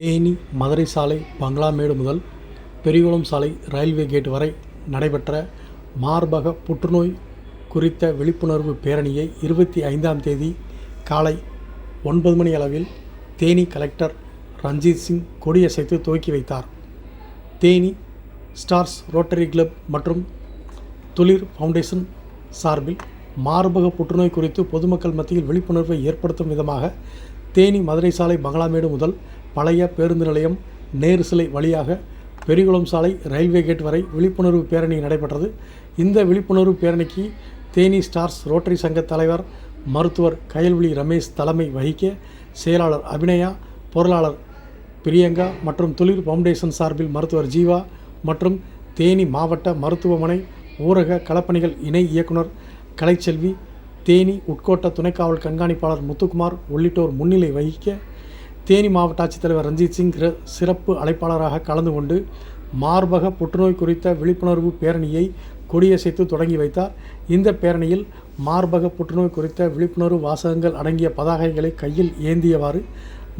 தேனி மதுரை சாலை பங்களாமேடு முதல் பெரியகுளம் சாலை ரயில்வே கேட் வரை நடைபெற்ற மார்பக புற்றுநோய் குறித்த விழிப்புணர்வு பேரணியை இருபத்தி ஐந்தாம் தேதி காலை ஒன்பது மணி அளவில் தேனி கலெக்டர் ரஞ்சித் சிங் கொடியசைத்து துவக்கி வைத்தார். தேனி ஸ்டார்ஸ் ரோட்டரி கிளப் மற்றும் துளிர் ஃபவுண்டேஷன் சார்பில் மார்பக புற்றுநோய் குறித்து பொதுமக்கள் மத்தியில் விழிப்புணர்வை ஏற்படுத்தும் விதமாக தேனி மதுரை சாலை பங்களாமேடு முதல் பழைய பேருந்து நிலையம் நேரு சிலை வழியாக பெரியகுளம் சாலை ரயில்வே கேட் வரை விழிப்புணர்வு பேரணி நடைபெற்றது. இந்த விழிப்புணர்வு பேரணிக்கு தேனி ஸ்டார்ஸ் ரோட்டரி சங்க தலைவர் மருத்துவர் கயல்விழி ரமேஷ் தலைமை வகிக்க செயலாளர் அபிநயா பொருளாளர் பிரியங்கா மற்றும் தொழில் ஃபவுண்டேஷன் சார்பில் மருத்துவர் ஜீவா மற்றும் தேனி மாவட்ட மருத்துவமனை ஊரக களப்பணிகள் இணை இயக்குனர் கலைச்செல்வி தேனி உட்கோட்ட துணைக்காவல் கண்காணிப்பாளர் முத்துக்குமார் உள்ளிட்டோர் முன்னிலை வகிக்க தேனி மாவட்ட ஆட்சித்தலைவர் ரஞ்சித் சிங் சிறப்பு அழைப்பாளராக கலந்து கொண்டு மார்பக புற்றுநோய் குறித்த விழிப்புணர்வு பேரணியை கொடியசைத்து தொடங்கி வைத்தார். இந்த பேரணியில் மார்பக புற்றுநோய் குறித்த விழிப்புணர்வு வாசகங்கள் அடங்கிய பதாகைகளை கையில் ஏந்தியவாறு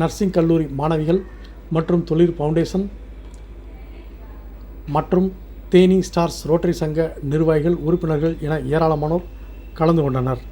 நர்சிங் கல்லூரி மாணவிகள் மற்றும் தொழிற் ஃபவுண்டேஷன் மற்றும் தேனி ஸ்டார்ஸ் ரோட்டரி சங்க நிர்வாகிகள் உறுப்பினர்கள் என ஏராளமானோர் கலந்து கொண்டனர்.